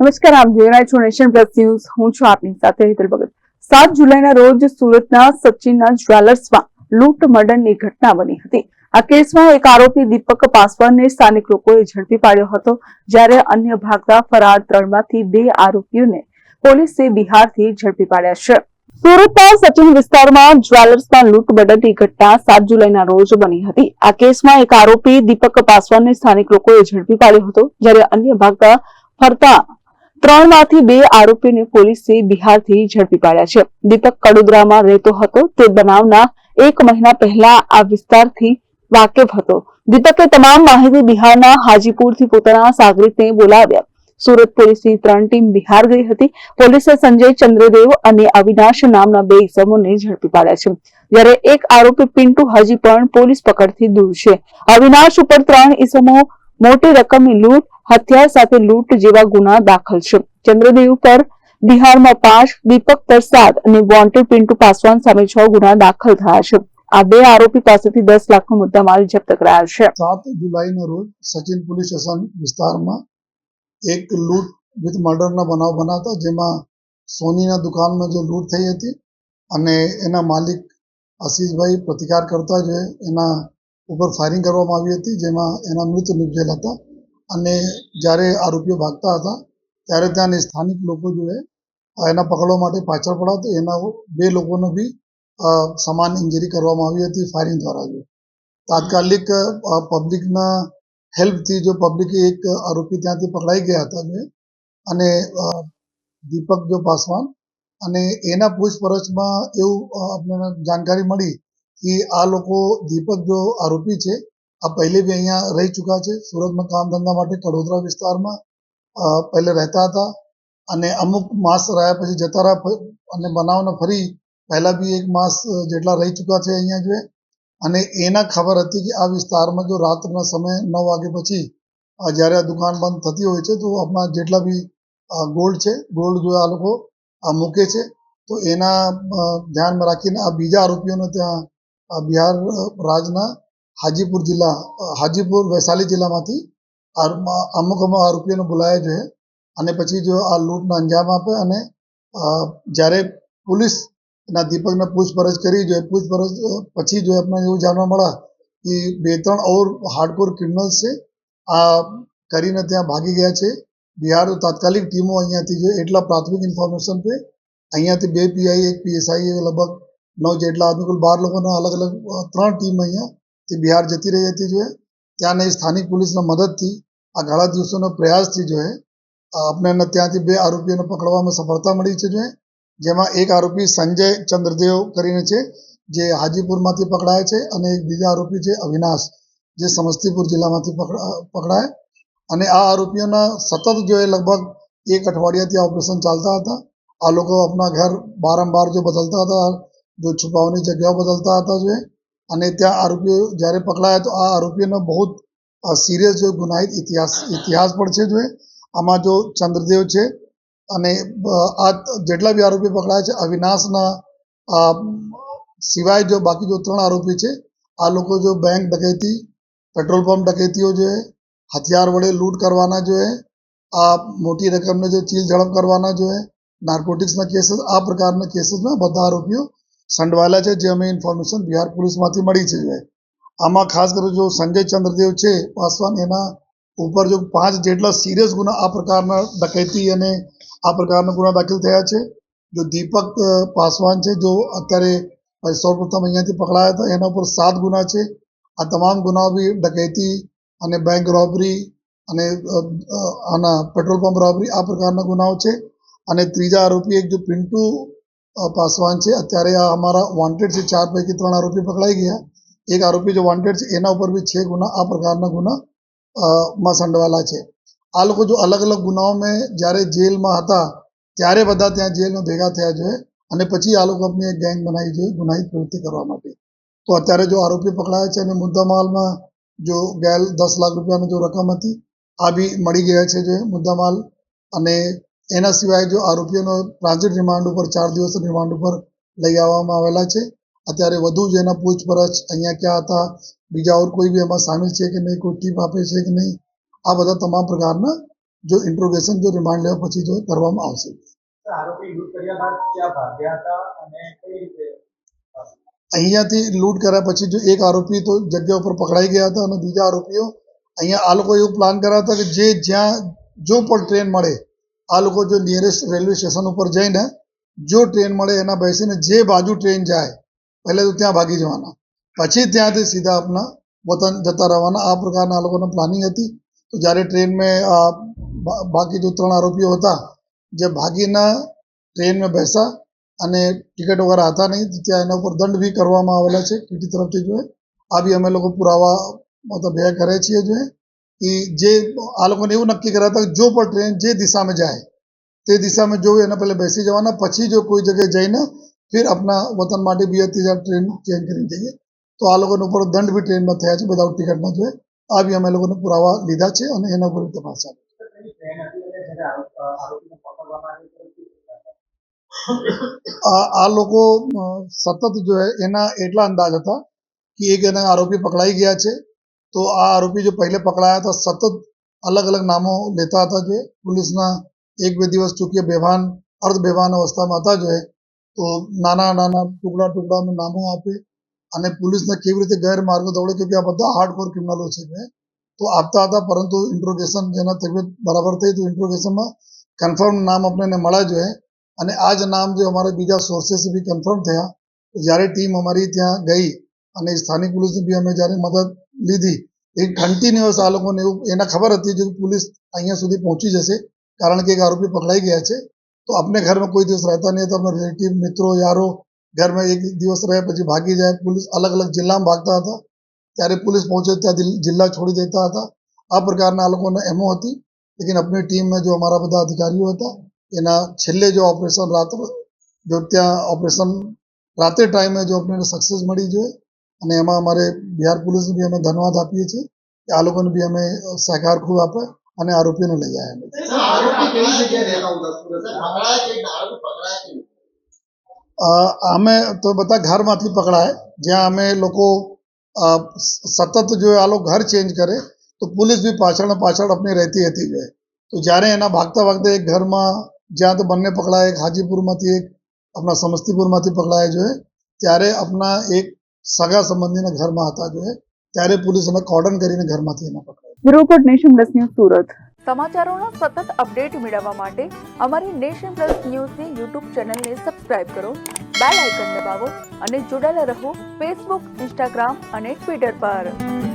નમસ્કાર, આપ જોઈ રહ્યા છો નેશન પ્લસ ન્યૂઝ. હું છું આપની સાથે હિતલ ભગત. સાત જુલાઈના રોજ સુરતના સચિનના જ્વેલર્સમાં લૂંટ મર્ડરની ઘટના બની હતી. આ કેસમાં એક આરોપી દીપક પાસવાનને સ્થાનિક લોકોએ ઝડપી પાડ્યો હતો, જ્યારે અન્ય ભાગતા ફરાર ત્રણમાંથી બે આરોપીઓને પોલીસે બિહારથી ઝડપી પાડ્યા છે. સુરતના સચિન વિસ્તારમાં જ્વેલર્સમાં લૂંટ મર્ડરની ઘટના સાત જુલાઈના રોજ બની હતી. આ કેસમાં એક આરોપી દીપક પાસવાનને સ્થાનિક લોકોએ ઝડપી પાડ્યો હતો, જ્યારે અન્ય ભાગતા ફરતા ત્રણમાંથી બે આરોપીને પોલીસે બિહારથી ઝડપી પાડ્યા છે. દીપક કડોદરામાં રહેતો હતો. તે બનાવના એક મહિના પહેલા આ વિસ્તારથી વાકેફ હતો. દીપકે તમામ માહિતી બિહારના હાજીપુરથી પોતાના સાગરીતને બોલાવ્યા. સુરત પોલીસની ત્રણ ટીમ બિહાર ગઈ હતી. પોલીસે સંજય ચંદ્રદેવ અને અવિનાશ નામના બે ઇસમોને ઝડપી પાડ્યા છે. જ્યારે એક આરોપી પિન્ટુ હજી પણ પોલીસ પકડથી દૂર છે. અવિનાશ ઉપર ત્રણ ઇસમો મોટી રકમની લૂંટ, હથિયાર સાથે લૂંટ જેવા ગુના દાખલ છે. ચંદ્રદેવ પર બિહારમાં પાંચ, દીપક પ્રસાદ અને વોન્ટેડ પિન્ટુ પાસવાન સામે છ ગુના દાખલ થયા છે. આ બે આરોપી પાસેથી દસ લાખનો મુદ્દામાલ જપ્ત કરાયો છે. સાત જુલાઈના રોજ સચિન પોલીસ સ્ટેશન વિસ્તારમાં એક લૂંટ, વિથ મર્ડરના બનાવ બનાવતા, જેમાં સોનીના દુકાનમાં જે લૂંટ થઈ હતી અને એના માલિક આશીષભાઈ પ્રતિકાર કરતા જે એના ઉપર ફાયરિંગ કરવામાં આવી હતી, જેમાં એના મૃત્યુ નિપજેલ હતા. અને જ્યારે આરોપીઓ ભાગતા હતા, ત્યારે ત્યાંની સ્થાનિક લોકો જો એના પકડવા માટે પાછળ પડ્યા તો એના બે લોકોને બી સમાન ઇન્જરી કરવામાં આવી હતી ફાયરિંગ દ્વારા જો. તાત્કાલિક પબ્લિકના હેલ્પથી જો પબ્લિકે એક આરોપી ત્યાંથી પકડાઈ ગયા હતા જે અને દીપક જો પાસવાન, અને એના પૂછપરછમાં એવું આપણને જાણકારી મળી કે આ લોકો દીપક જો આરોપી છે, આ પહેલે બી અહીંયા રહી ચૂક્યા છે સુરતમાં કામ ધંધા માટે કડોદરા વિસ્તારમાં. પહેલે રહેતા હતા અને અમુક માસ રહ્યા પછી જતા રહ્યા અને બનાવને ફરી પહેલાં બી એક માસ જેટલા રહી ચૂક્યા છે અહીંયા જોઈએ અને એના ખબર હતી કે આ વિસ્તારમાં જો રાતના સમય નવ વાગે પછી જ્યારે આ દુકાન બંધ થતી હોય છે તો આપણા જેટલા બી ગોલ્ડ છે, ગોલ્ડ જો આ લોકો મૂકે છે, તો એના ધ્યાનમાં રાખીને આ બીજા આરોપીઓને ત્યાં બિહાર રાજના હાજીપુર જિલ્લા હાજીપુર વૈશાલી જિલ્લામાંથી અમુક અમુક આરોપીઓને બોલાયા છે. અને પછી જો આ લૂંટનો અંજામ આપે અને જ્યારે પોલીસ એના દીપકને પૂછપરછ કરી જોઈએ પૂછપરછ પછી જો આપણને એવું જાણવા મળ્યા કે બે ત્રણ ઓર હાર્ડકોર ક્રિમિનલ્સ છે, આ કરીને ત્યાં ભાગી ગયા છે. બિહાર તાત્કાલિક ટીમો અહીંયાથી જો એટલા પ્રાથમિક ઇન્ફોર્મેશન પે, અહીંયાથી બે પીઆઈ, એક પીએસઆઈ લગભગ નવ જેટલા આદમી કુલ બાર લોકોના અલગ અલગ ત્રણ ટીમ અહીંયા તે બિહાર જતી રહી હતી જોઈએ ત્યાંની સ્થાનિક પોલીસના મદદથી આ ઘણા દિવસોના પ્રયાસથી જોઈએ આપણને ત્યાંથી બે આરોપીઓને પકડવામાં સફળતા મળી છે જોઈએ જેમાં એક આરોપી સંજય ચંદ્રદેવ કરીને છે જે હાજીપુરમાંથી પકડાય છે અને એક બીજા આરોપી છે અવિનાશ જે સમસ્તીપુર જિલ્લામાંથી પકડાય અને આ આરોપીઓના સતત જો એ લગભગ એક અઠવાડિયાથી આ ઓપરેશન ચાલતા હતા આ લોકો આપણા ઘર બારંબાર જો બદલતા હતા જો છુપાવવાની જગ્યાઓ બદલતા હતા જોઈએ. અને ત્યાં આરોપીઓ જ્યારે પકડાયા તો આ આરોપીઓનો બહુ સિરિયસ જો ગુનાહિત ઇતિહાસ ઇતિહાસ પણ છે જોઈએ. આમાં જો ચંદ્રદેવ છે અને આ જેટલા બી આરોપી પકડાયા છે, અવિનાશના સિવાય જો બાકી જો ત્રણ આરોપી છે, આ લોકો જો બેંક ડકેતી, પેટ્રોલ પંપ ડકેતીઓ જોઈએ હથિયાર વડે લૂંટ કરવાના જોઈએ આ મોટી રકમને જો ચીલ ઝડપ કરવાના જોઈએ નાર્કોટિક્સના કેસીસ, આ પ્રકારના કેસીસમાં બધા આરોપીઓ સંડવાયેલા છે, જે અમે ઇન્ફોર્મેશન બિહાર પોલીસમાંથી મળી છે આમાં ખાસ કરીને જો સંજય ચંદ્રદેવ છે, પાસવાન, એના ઉપર જો પાંચ જેટલા સિરિયસ ગુના આ પ્રકારના ડકૈતી અને આ પ્રકારના ગુના દાખલ થયા છે. જો દીપક પાસવાન છે, જો અત્યારે સૌપ્રથમ અહીંયાથી પકડાયા હતા, એના ઉપર સાત ગુના છે. આ તમામ ગુનાઓ બી ડકૈતી અને બેંક રોબરી અને આના પેટ્રોલ પંપ રોબરી આ પ્રકારના ગુનાઓ છે. અને ત્રીજા આરોપી એક જો પિન્ટુ પાસવાન છે. અત્યારે આ અમારા વોન્ટેડ છે. ચાર પૈકી ત્રણ આરોપી પકડાઈ ગયા. એક આરોપી જે વોન્ટેડ છે, એના ઉપર બી છે ગુના. આ પ્રકારના ગુના માં સંડવાયેલા છે. આ લોકો જો અલગ અલગ ગુનાઓમાં જ્યારે જેલમાં હતા, ત્યારે બધા ત્યાં જેલમાં ભેગા થયા જોઈએ અને પછી આ લોકો આપની એક ગેંગ બનાવી જોઈએ ગુનાહિત પ્રવૃત્તિ કરવા માટે. તો અત્યારે જો આરોપી પકડાયા છે અને મુદ્દામાલમાં જો ગયેલ દસ લાખ રૂપિયાની જો રકમ હતી, આ બી મળી ગયા છે જે મુદ્દામાલ અને એના સિવાય જો આરોપીઓનો ટ્રાન્ઝિટ રિમાન્ડ ઉપર ચાર દિવસ રિમાન્ડ ઉપર લઈ આવવામાં આવેલા છે. અત્યારે વધુ જ એના પૂછપરછ અહીંયા ક્યાં હતા બીજા ઓર કોઈ બી એમાં સામેલ છે કે નહીં કોઈ ટીપ આપે છે કે નહીં આ બધા તમામ પ્રકારના જો ઇન્ટ્રોગેશન જો રિમાન્ડ લેવા પછી જો કરવામાં આવશે. અહીંયાથી લૂંટ કર્યા પછી જો એક આરોપી તો જગ્યા ઉપર પકડાઈ ગયા હતા અને બીજા આરોપીઓ અહીંયા આ લોકો એવું પ્લાન કર્યા હતા કે જે જ્યાં જો પણ ટ્રેન મળે આ લોકો જો નિયરેસ્ટ રેલવે સ્ટેશન ઉપર જઈને જો ટ્રેન મળે, એના બેસીને જે બાજુ ટ્રેન જાય, પહેલે તો ત્યાં ભાગી જવાના. પછી ત્યાંથી સીધા આપના વતન જતા રહેવાના. આ પ્રકારના આ લોકોની પ્લાનિંગ હતી. તો જ્યારે ટ્રેનમાં બાકી જો ત્રણ આરોપીઓ હતા, જે ભાગીના ટ્રેનમાં બેસા અને ટિકિટ વગર હતા નહીં ત્યાં એના ઉપર દંડ બી કરવામાં આવેલા છે. ટીટી તરફથી જોઈએ આ બી અમે લોકો પુરાવા મતલબ ભેગા કરે છીએ જો કે જે આ લોકોને એવું નક્કી કર્યા હતા કે જો પણ ટ્રેન જે દિશામાં જાય, તે દિશામાં જોવું એના પહેલાં બેસી જવાના, પછી જો કોઈ જગ્યાએ જઈને ફિર આપણા વતન માટે બી ત્રીજા ટ્રેન ચેન્જ કરી જઈએ. તો આ લોકોને ઉપર દંડ બી ટ્રેનમાં થયા છે, બધા ટિકિટમાં જોઈએ આ બી અમે લોકોને પુરાવા લીધા છે અને એના ઉપર તપાસ ચાલુ આ લોકો સતત જો એના એટલા અંદાજ હતા કે એક એના આરોપી પકડાઈ ગયા છે તો આ આરોપી જે પહેલે પકડાયા હતા, સતત અલગ અલગ નામો લેતા હતા જે. પોલીસના એક બે દિવસ ચૂકીએ બેભાન, અર્ધ બેભાન અવસ્થામાં હતા જે. તો નાના નાના ટુકડા, ટુકડામાં નામો આપે અને પોલીસને કેવી રીતે ગેરમાર્ગે દોડે કે આ બધા હાર્ડકોર ક્રિમિનલો છે જો. તો આપતા હતા, પરંતુ ઇન્ટ્રોગેશન જેના તબિયત બરાબર થઈ તો ઇન્ટ્રોગેશનમાં કન્ફર્મ નામ આપણને મળ્યા જોઈએ અને આ જ નામ જે અમારે બીજા સોર્સેસ બી કન્ફર્મ થયા. જ્યારે ટીમ અમારી ત્યાં ગઈ અને સ્થાનિક પોલીસની બી અમે જ્યારે મદદ લીધી. એ કન્ટિન્યુઅસ આ લોકોને એવું, એને ખબર હતી કે પોલીસ અહીંયા સુધી પહોંચી જશે, કારણ કે એક આરોપી પકડાઈ ગયા છે, તો આપણે ઘરમાં કોઈ દિવસ રહેતા નહીં, તો આપણા રિલેટિવ મિત્રો, યારો, ઘરમાં એક દિવસ રહે, પછી ભાગી જાય, પોલીસ અલગ અલગ જિલ્લામાં ભાગતા હતા. ત્યારે પોલીસ પહોંચે ત્યાં જિલ્લા છોડી દેતા હતા. આ પ્રકારના આ લોકોને એમો હતી. લેકિન આપણી ટીમમાં જો અમારા બધા અધિકારીઓ હતા, એના છેલ્લે જો ઓપરેશન રાત્રે, જો ત્યાં ઓપરેશન રાતે ટાઈમે જો આપણને સક્સેસ મળી જોઈએ અને એમાં અમારે બિહાર પોલીસને બી અમે ધન્યવાદ આપીએ છીએ કે આ લોકોને બી અમે સહકાર ખૂબ આપે અને આરોપીઓને લઈ આવ્યા અમે તો બધા ઘરમાંથી પકડાય. જ્યાં અમે લોકો સતત જો આ લોકો ઘર ચેન્જ કરે તો પોલીસ બી પાછળ પાછળ આપણી રહેતી હતી જાય તો જ્યારે એના ભાગતા ભાગતા એક ઘરમાં જ્યાં તો બંને પકડાય એક હાજીપુરમાંથી એક આપણા સમસ્તીપુરમાંથી પકડાય જોઈએ ત્યારે આપણા એક સગા સંબંધીના ઘરમાં હતા જો ત્યારે પોલીસ એને કોર્ડન કરીને ઘરમાંથી એને પકડાય. Bureau report Nation Plus news Surat. સમાચારોનો સતત અપડેટ મેળવવા માટે અમારી નેશન પ્લસ ન્યૂઝની યુટ્યુબ ચેનલને સબસ્ક્રાઇબ કરો બેલ આઇકન દબાવો અને જોડાયેલા રહો ફેસબુક ઇન્સ્ટાગ્રામ અને ટ્વિટર પર.